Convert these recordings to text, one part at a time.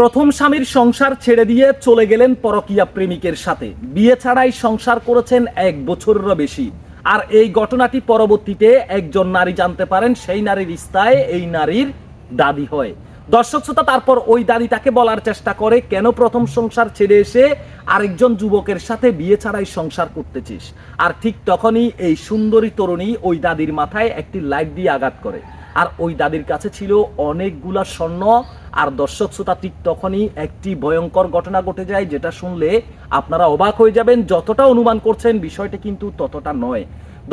প্রথম স্বামীর সংসার ছেড়ে দিয়ে চলে গেলেন পরকীয়া প্রেমিকের সাথে। বিয়ে ছাড়াই সংসার করেছেন এক বছরেরও বেশি। আর এই ঘটনাটি পরবর্তীতে একজন নারী জানতে পারেন, সেই নারীর ইস্তায় এই নারীর দাদি হয়। দর্শক শ্রোতা, তারপর ওই দাদি তাকে বলার চেষ্টা করে, কেন প্রথম সংসার ছেড়ে এসে আরেকজন যুবকের সাথে বিয়ে ছাড়াই সংসার করতেছিস? আর ঠিক তখনই এই সুন্দরী তরুণী ওই দাদির মাথায় একটি লাইট দিয়ে আঘাত করে। আর ওই দাদির কাছে ছিল অনেকগুলা স্বর্ণ। আর দর্শক শ্রোতা, ঠিক তখনই একটি ভয়ঙ্কর ঘটনা ঘটে যায়, যেটা শুনলে আপনারা অবাক হয়ে যাবেন যতটা অনুমান করছেন, বিষয়টা কিন্তু ততটা নয়।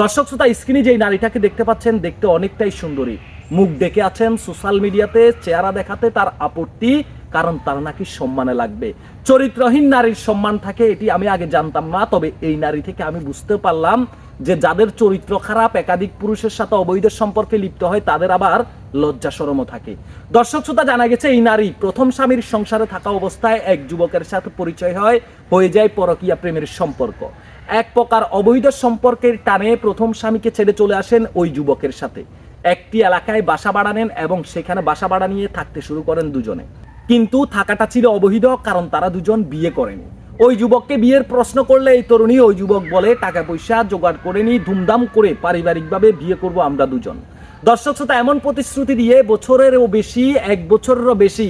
দর্শক শ্রোতা, স্ক্রিনে যেই নারীটাকে দেখতে পাচ্ছেন, দেখতে অনেকটাই সুন্দরী। মুখ দেখে আছেন সোশ্যাল মিডিয়াতে, চেহারা দেখাতে তার আপত্তি, কারণ তার নাকি সম্মানে লাগবে। চরিত্রহীন নারীর সম্মান থাকে, এটি আমি আগে জানতাম না, তবে এই নারী থেকে আমি বুঝতে পারলাম যে যাদের চরিত্র খারাপ, একাধিক পুরুষের সাথে অবৈধ সম্পর্কে লিপ্ত হয়, তাদের আবার লজ্জা সরমও থাকে। দর্শক শ্রোতা, জানা গেছে এই নারী প্রথম স্বামীর সংসারে থাকা অবস্থায় এক যুবকের সাথে পরিচয় হয়, হয়ে যায় পরকীয়া প্রেমের সম্পর্ক। এক প্রকার অবৈধ সম্পর্কের টানে প্রথম স্বামীকে ছেড়ে চলে আসেন ওই যুবকের সাথে। একটি এলাকায় বাসা বাড়া নেন এবং সেখানে বাসা বাড়া নিয়ে থাকতে শুরু করেন দুজনে। কিন্তু থাকাটা ছিল অবৈধ, কারণ তারা দুজন বিয়ে করেনি। ওই যুবককে বিয়ের প্রশ্ন করলে এই তরুণী ওই যুবক বলে, টাকা পয়সা, জোগাড় করে নি, ধুমধাম করে পারিবারিকভাবে বিয়ে করব আমরা দুজন। দর্শক শ্রোতা, এমন প্রতিশ্রুতি দিয়ে বছরেরও বেশি, এক বছরেরও বেশি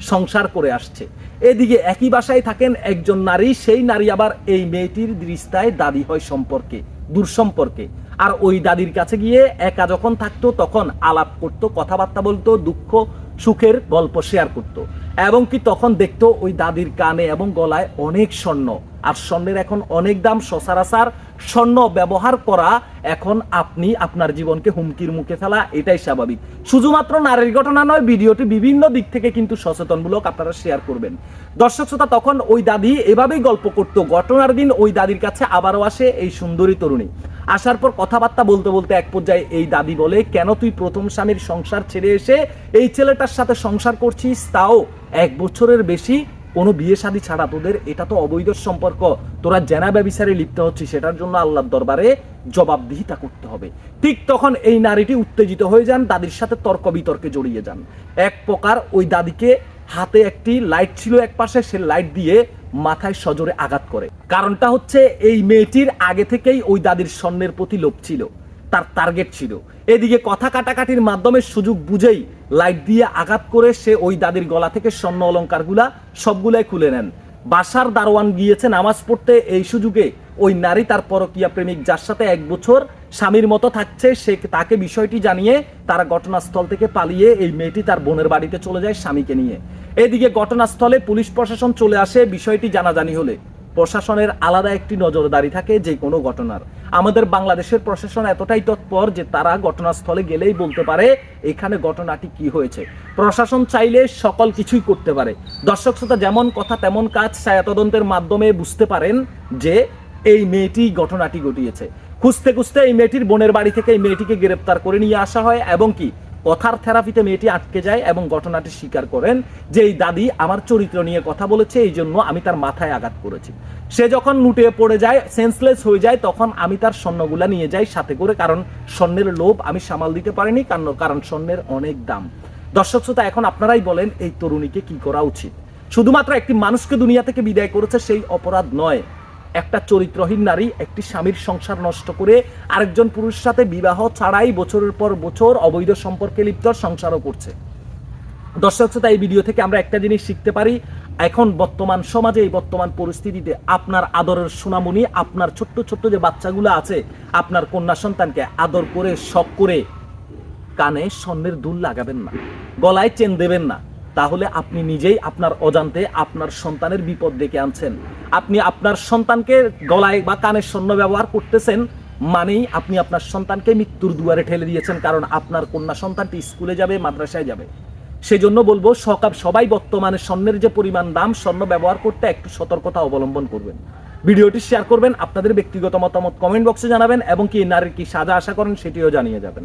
সংসার করে আসছে। এদিকে একই বাসায় থাকেন একজন নারী, সেই নারী আবার এই মেয়েটির দৃষ্টায় দাদি হয় সম্পর্কে, দূর সম্পর্কে। আর ওই দাদির কাছে গিয়ে একা যখন থাকতো, তখন আলাপ করতো, কথাবার্তা বলতো, দুঃখ সুখের গল্প শেয়ার করতো। এবং কি তখন দেখতো ওই দাদির কানে এবং গলায় অনেক স্বর্ণ। আর স্বর্ণের এখন অনেক দাম সচরাচর স্বর্ণ ব্যবহার করা এখন আপনি আপনার জীবনকে হুমকির মুখে ফেলা, এটাই স্বাভাবিক। শুধুমাত্র নারীর ঘটনা নয়, ভিডিওটি বিভিন্ন দিক থেকে কিন্তু সচেতনমূলক আপনারা শেয়ার করবেন। দর্শক শ্রোতা, তখন ওই দাদি এভাবেই গল্প করতো। ঘটনার দিন ওই দাদির কাছে আবারও আসে এই সুন্দরী তরুণী। আসার পর কথাবার্তা বলতে বলতে এক পর্যায়ে এই দাদি বলে, কেন তুই প্রথম স্বামীর সংসার ছেড়ে এসে এই ছেলেটার সাথে সংসার করছিস? তাও এক বছরের বেশি। কোনো বিয়ে শাদী ছাড়া তোদের, এটা তো অবৈধ সম্পর্ক। তোরা জেনা ব্যবিচারে লিপ্ত হচ্ছিস, সেটার জন্য আল্লাহর দরবারে জবাবদিহিতা করতে হবে। ঠিক তখন এই নারীটি উত্তেজিত হয়ে যান, দাদির সাথে তর্ক বিতর্কে জড়িয়ে যান। এক প্রকার ওই দাদিকে হাতে একটি লাইট ছিল এক পাশে সে লাইট দিয়ে মাথায় সজোরে আঘাত করে। কারণটা হচ্ছে এই মেয়েটির আগে থেকেই ওই দাদির স্বর্ণের প্রতি লোভ ছিল, তার টার্গেট ছিল। এদিকে কথা কাটাকাটির মাধ্যমে সুযোগ বুঝেই লাইট দিয়ে আঘাত করে সে ওই দাদির গলা থেকে স্বর্ণ অলঙ্কারগুলা সবগুলাই খুলে নেন। বাসার দারোয়ান গিয়েছে নামাজ পড়তে, এই সুযোগে ওই নারী তার পরকীয়া প্রেমিক যার সাথে এক বছর স্বামীর মতো থাকছে, সে তাকে বিষয়টি জানিয়ে তারা ঘটনাস্থল থেকে পালিয়ে এই মেয়েটি তার বোনের বাড়িতে চলে যায় স্বামীকে নিয়ে। এদিকে ঘটনাস্থলে পুলিশ প্রশাসন চলে আসে, বিষয়টি জানাজানি হলে। প্রশাসনের আলাদা একটি নজরদারি থাকে যে কোনো ঘটনার। আমাদের বাংলাদেশের প্রশাসন এতটাই তৎপর যে তারা ঘটনাস্থলে গেলেই বলতে পারে এখানে ঘটনাটি কি হয়েছে। প্রশাসন চাইলে সকল কিছুই করতে পারে। দর্শক শ্রোতা, যেমন কথা তেমন কাজ ছায়া তদন্তের মাধ্যমে বুঝতে পারেন যে এই মেয়েটি ঘটনাটি ঘটিয়েছে। খুঁজতে খুঁজতে এই মেয়েটির বোনের বাড়ি থেকে এই মেয়েটিকে গ্রেপ্তার করে নিয়ে আসা হয় এবং কি কথার থেরাপিতে মেয়েটি আটকে যায় এবং ঘটনাটি স্বীকার করেন যে এই দাদি আমার চরিত্র নিয়ে কথা বলেছে, এই জন্য আমি তার মাথায় আঘাত করেছি। সে যখন লুটে পড়ে যায় সেন্সলেস হয়ে যায়, তখন আমি তার স্বর্ণগুলা নিয়ে যাই সাথে করে, কারণ স্বর্ণের লোভ আমি সামাল দিতে পারিনি, কারণ কারণ স্বর্ণের অনেক দাম। দর্শক শ্রোতা, এখন আপনারাই বলেন এই তরুণীকে কি করা উচিত? শুধুমাত্র একটি মানুষকে দুনিয়া থেকে বিদায় করেছে সেই অপরাধ নয় একটা চরিত্রহীন নারী একটি স্বামীর সংসার নষ্ট করে আরেকজন পুরুষের সাথে বিবাহ ছাড়াই বছরের পর বছর অবৈধ সম্পর্কে লিপ্ত সংসারও করছে। দর্শক শ্রোতা, এই ভিডিও থেকে আমরা একটা জিনিস শিখতে পারি। এখন বর্তমান সমাজে, এই বর্তমান পরিস্থিতিতে আপনার আদরের সোনামণি, আপনার ছোট্ট ছোট্ট যে বাচ্চাগুলো আছে, আপনার কন্যা সন্তানকে আদর করে, শখ করে কানে স্বর্ণের দুল লাগাবেন না, গলায় চেন দেবেন না। তাহলে আপনি নিজেই আপনার অজান্তে আপনার সন্তানের বিপদ ডেকে আনছেন। আপনি আপনার সন্তানকে গলায় বা কানের স্বর্ণ ব্যবহার করতেছেন মানেই আপনি আপনার সন্তানকে মৃত্যুর দুয়ারে ঠেলে দিয়েছেন, কারণ আপনার কন্যা সন্তানটি স্কুলে যাবে, মাদ্রাসায় যাবে। সেজন্য বলব, সকাল সবাই বর্তমানে স্বর্ণের যে পরিমাণ দাম, স্বর্ণ ব্যবহার করতে একটু সতর্কতা অবলম্বন করবেন। ভিডিওটি শেয়ার করবেন, আপনাদের ব্যক্তিগত মতামত কমেন্ট বক্সে জানাবেন, এবং কি নারীর কি সাজা আশা করেন সেটিও জানিয়ে যাবেন।